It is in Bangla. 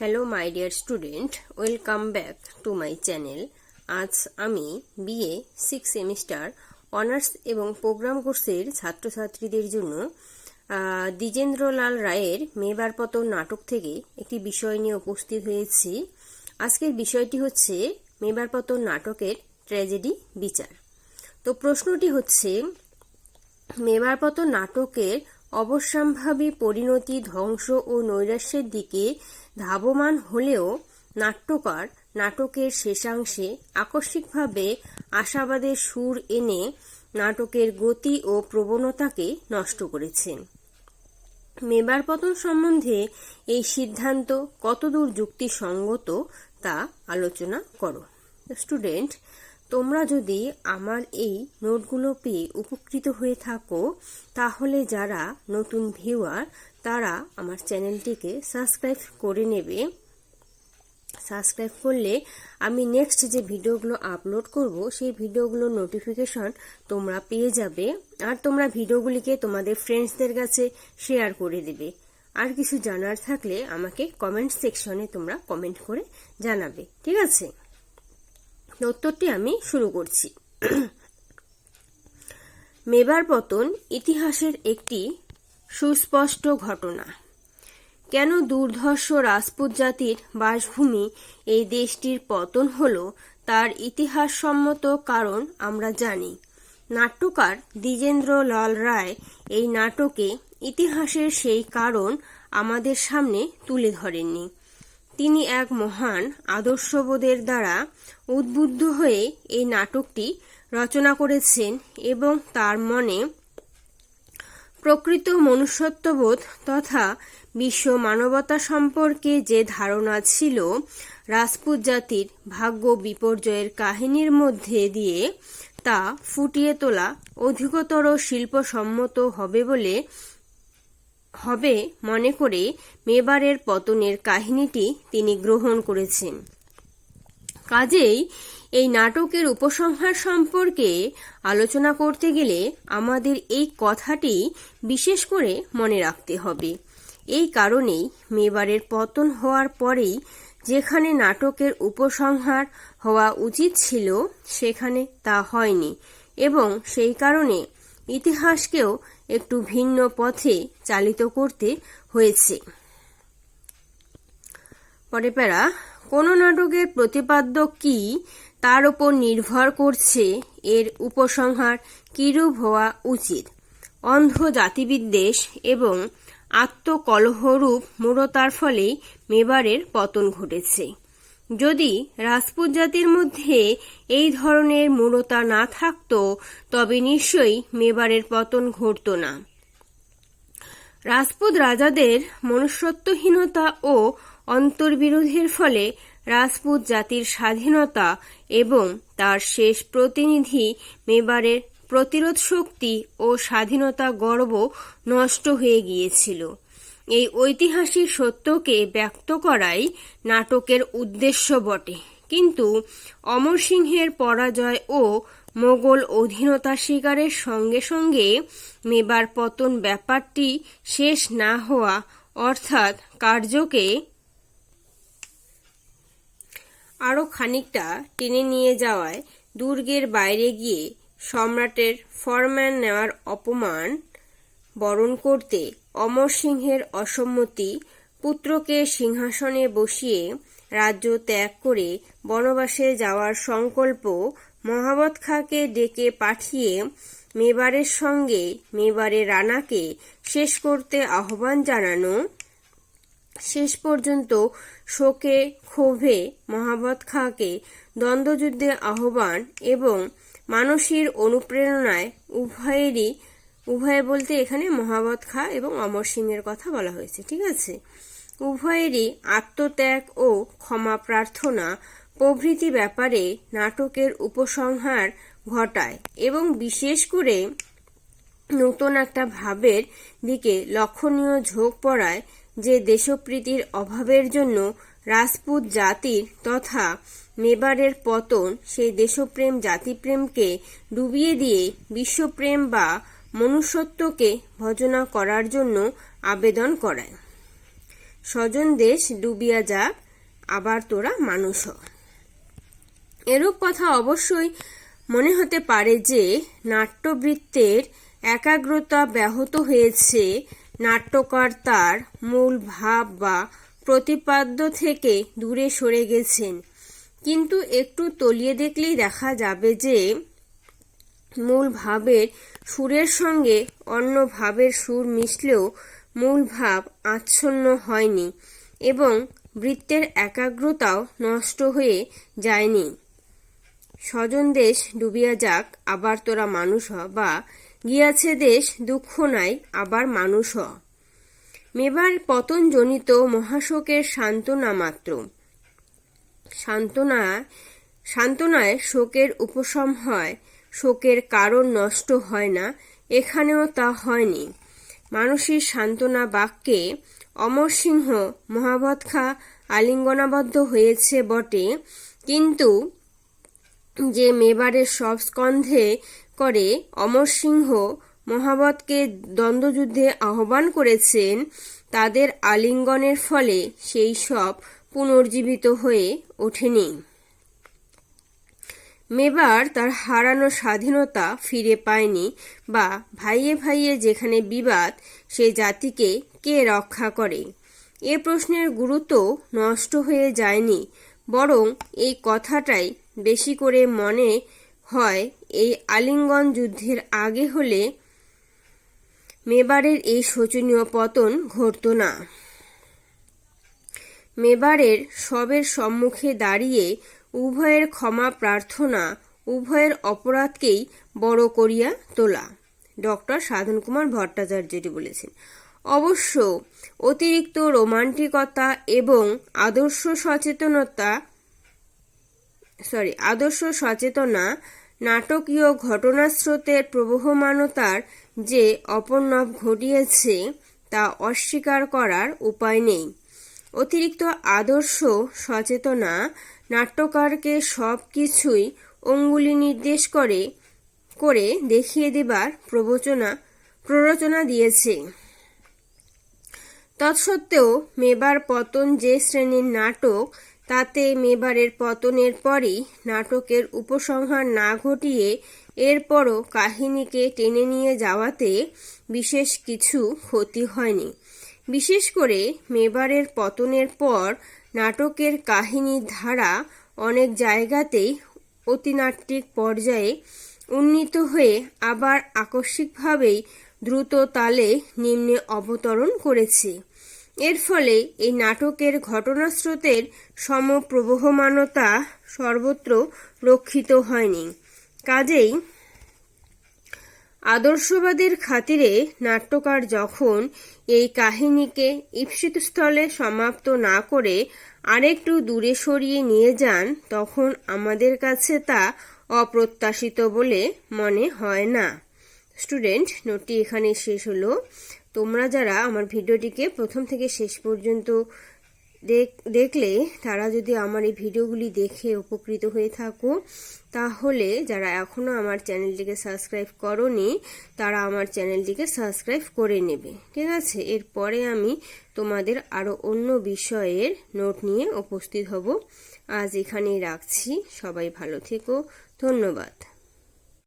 Hello my dear student welcome back to my channel আজ আমি বিএ সিক্স সেমিস্টার অনার্স এবং প্রোগ্রাম কোর্সের ছাত্রছাত্রীদের জন্য দ্বিজেন্দ্রলাল রায়ের মেবার পতন নাটক থেকে একটি বিষয় নিয়ে উপস্থিত হয়েছি। আজকের বিষয়টি হচ্ছে মেবার পতন নাটকের ট্র্যাজেডি বিচার। তো প্রশ্নটি হচ্ছে মেবার পতন নাটকের অবশ্যম্ভাবী পরিণতি ধ্বংস ও নৈরাশ্যের দিকে ধাবমান হলেও নাট্যকার নাটকের শেষাংশে আকস্মিকভাবে আশাবাদের সুর এনে নাটকের গতি ও প্রবণতাকে নষ্ট করেছেন মেবার পতন সম্বন্ধে এই সিদ্ধান্ত কতদূর যুক্তিসঙ্গত তা আলোচনা করো। স্টুডেন্ট তোমরা যদি আমার এই নোটগুলো পেয়ে উপকৃত হয়ে থাকো, তাহলে যারা নতুন ভিউয়ার, তারা আমার চ্যানেলটিকে সাবস্ক্রাইব করে নেবে। সাবস্ক্রাইব করলে আমি নেক্সট যে ভিডিওগুলো আপলোড করব, সেই ভিডিওগুলোর নোটিফিকেশন তোমরা পেয়ে যাবে আর তোমরা ভিডিওগুলিকে তোমাদের ফ্রেন্ডসদের কাছে শেয়ার করে দেবে। আর কিছু জানার থাকলে আমাকে কমেন্ট সেকশনে তোমরা কমেন্ট করে জানাবে। ঠিক আছে? উত্তরটি আমি শুরু করছি। মেবার পতন ইতিহাসের একটি সুস্পষ্ট ঘটনা। কেন দুর্ধর্ষ রাজপুত জাতির বাসভূমি এই দেশটির পতন হল তার ইতিহাসসম্মত কারণ আমরা জানি। নাট্যকার দ্বিজেন্দ্র লাল রায় এই নাটকে ইতিহাসের সেই কারণ আমাদের সামনে তুলে ধরেননি। তিনি এক মহান আদর্শবোধের দ্বারা উদ্বুদ্ধ হয়ে এই নাটকটি রচনা করেছেন এবং তার মনে প্রকৃত মনুষ্যত্ববোধ তথা বিশ্ব মানবতা সম্পর্কে যে ধারণা ছিল, রাজপুত জাতির ভাগ্য বিপর্যয়ের কাহিনীর মধ্যে দিয়ে তা ফুটিয়ে তোলা অধিকতর শিল্পসম্মত হবে বলে, হবে মনে করে মেবারের পতনের কাহিনীটি তিনি গ্রহণ করেছেন। কাজেই এই নাটকের উপসংহার সম্পর্কে আলোচনা করতে গেলে আমাদের এই কথাটি বিশেষ করে মনে রাখতে হবে। এই কারণেই মেবারের পতন হওয়ার পরেই যেখানে নাটকের উপসংহার হওয়া উচিত ছিল, সেখানে তা হয়নি এবং সেই কারণে ইতিহাসকেও একটু ভিন্ন পথে চালিত করতে হয়েছে। পরে প্যারা কোনো নাটকের প্রতিপাদ্য কি তার উপর নির্ভর করছে এর উপসংহার কিরূপ হওয়া উচিত। অন্ধ জাতিবিদ্বেষ এবং আত্মকলহরূপ মূঢ়তার ফলেই মেবারের পতন ঘটেছে। যদি রাজপুত জাতির মধ্যে এই ধরনের মূঢ়তা না থাকত, তবে নিশ্চয়ই মেবারের পতন ঘটত না। রাজপুত রাজাদের মনুষ্যত্বহীনতা ও অন্তর্বিরোধের ফলে রাজপুত জাতির স্বাধীনতা এবং তার শেষ প্রতিনিধি মেবারের প্রতিরোধ শক্তি ও স্বাধীনতা গর্ব নষ্ট হয়ে গিয়েছিল। এই ঐতিহাসিক সত্যকে ব্যক্ত করাই নাটকের উদ্দেশ্য বটে। কিন্তু অমর সিংহের পরাজয় ও মোগল অধীনতা শিকারের সঙ্গে সঙ্গে মেবার পতন ব্যাপারটি শেষ না হওয়া অর্থাৎ কার্যকে আরও খানিকটা টেনে নিয়ে যাওয়ায় দুর্গের বাইরে গিয়ে সম্রাটের ফরম্যান নেওয়ার অপমান বরণ করতে অমর সিংহের অসম্মতি পুত্রকে সিংহাসনে বসিয়ে রাজ্য ত্যাগ করে বনবাসে যাওয়ার সংকল্প মহাবত খাঁকে ডেকে পাঠিয়ে মেবারের সঙ্গে মেবারের রানাকে শেষ করতে আহ্বান জানানো শেষ পর্যন্ত শোকে, ক্ষোভে মহাবত খাঁকে, দ্বন্দ্বযুদ্ধে আহ্বান এবং মানসীর অনুপ্রেরণায় উভয়েরই, উভয়ে বলতে এখানে মহাবত খা এবং অমর সিংয়ের কথা বলা হয়েছে, ঠিক আছে? উভয়েরই আত্মত্যাগ ও ক্ষমা প্রার্থনা প্রভৃতি ব্যাপারে নাটকের উপসংহার ঘটায় এবং বিশেষ করে নতুন একটা ভাবের দিকে লক্ষণীয় ঝোঁক পড়ায় যে দেশপ্রীতির অভাবের জন্য রাজপুত জাতির তথা মেবারের পতন, সেই দেশপ্রেম জাতিপ্রেমকে ডুবিয়ে দিয়ে বিশ্বপ্রেম বা মনুষ্যত্বকে ভজনা করার জন্য আবেদন করায়। স্বজন দেশ, ডুবিয়া যাক, আবার তোরা মানুষ এরূপ কথা অবশ্যই মনে হতে পারে যে, নাট্যবৃত্তের একাগ্রতা ব্যাহত হয়েছে নাট্যকার তার মূল ভাব বা প্রতিপাদ্য থেকে দূরে সরে গেছেন। কিন্তু একটু তলিয়ে দেখলেই দেখা যাবে যে, মূল ভাবের সুরের সঙ্গে অন্য ভাবের সুর মিশলেও মূল ভাব আচ্ছন্ন হয়নি এবং বৃত্তের একাগ্রতাও নষ্ট হয়ে যায়নি। স্বজন দেশ ডুবিয়া যাক, আবার তোরা মানুষ হ বা গিয়াছে দেশ, দুঃখ নাই, আবার মানুষ মেবার পতনজনিত মহাশোকের সান্ত্বনা মাত্র। সান্ত্বনা, সান্ত্বনায় শোকের উপশম হয়, শোকের কারণ নষ্ট হয় না, এখানেও তা হয়নি। মানসিক সান্ত্বনা বাক্যে অমরসিংহ মহাবৎখা আলিঙ্গনাবদ্ধ হয়েছে বটে, কিন্তু যে মেবারের সব স্কন্ধে করে অমরসিংহ মহাবতকে দ্বন্দ্বযুদ্ধে আহ্বান করেছেন, তাদের আলিঙ্গনের ফলে সেই সব পুনর্জীবিত হয়ে ওঠেনি। মেবার তার হারানো স্বাধীনতা ফিরে পায়নি বা ভাইয়ে ভাইয়ে যেখানে বিবাদ, সে জাতিকে কে রক্ষা করে? এ প্রশ্নের গুরুত্ব নষ্ট হয়ে যায়নি, বরং এই কথাটাই বেশি করে মনে হয়, এই আলিঙ্গন যুদ্ধের আগে হলে মেবারের এই শোচনীয় পতন ঘটত না। মেবারের সবের সম্মুখে দাঁড়িয়ে উভয়ের ক্ষমা প্রার্থনা, উভয়ের অপরাধকেই বড় করিয়া তোলা। ডক্টর সাধন কুমার ভট্টাচার্য এটি বলেছেন, অবশ্য অতিরিক্ত রোমান্টিকতা এবং আদর্শ সচেতনতা সরি আদর্শ সচেতনা, নাটকীয় ঘটনাস্রোতের প্রবহমানতার যে অপর্ণব ঘটিয়েছে, তা অস্বীকার করার উপায় নেই। অতিরিক্ত আদর্শ সচেতনা, নাট্যকারকে সব কিছুই অঙ্গুলি নির্দেশ করে করে দেখিয়ে দেবার প্রবচনা, প্ররোচনা দিয়েছে। তৎসত্ত্বেও মেবার পতন যে শ্রেণির নাটক তাতে মেবারের পতনের পরই নাটকের উপসংহার না ঘটিয়ে এরপরও কাহিনীকে টেনে নিয়ে যাওয়াতে বিশেষ কিছু ক্ষতি হয়নি। বিশেষ করে মেবারের পতনের পর নাটকের কাহিনীর ধারা অনেক জায়গাতেই অতিনাট্যিক পর্যায়ে উন্নীত হয়ে আবার আকস্মিকভাবেই দ্রুত তালে নিম্নে অবতরণ করেছে। এর ফলে এই নাটকের ঘটনাস্রোতের সমপ্রবহমানতা সর্বত্র রক্ষিত হয়নি। কাজেই আদর্শবাদের খাতিরে নাট্যকার যখন এই কাহিনীকে ঈপ্সিতস্থলে সমাপ্ত না করে আরেকটু দূরে সরিয়ে নিয়ে যান, তখন আমাদের কাছে তা অপ্রত্যাশিত বলে মনে হয় না। স্টুডেন্ট, নোটটি এখানে শেষ হলো। তোমরা যারা আমার ভিডিওটিকে প্রথম থেকে শেষ পর্যন্ত দেখলে, তারা যদি আমার এই ভিডিওগুলি দেখে উপকৃত হয়ে থাকো, তাহলে যারা এখনও আমার চ্যানেলটিকে সাবস্ক্রাইব করনি, তারা আমার চ্যানেলটিকে সাবস্ক্রাইব করে নেবে। ঠিক আছে? এরপরে আমি তোমাদের আরও অন্য বিষয়ের নোট নিয়ে উপস্থিত হব। আজ এখানেই রাখছি। সবাই ভালো থেকো। ধন্যবাদ।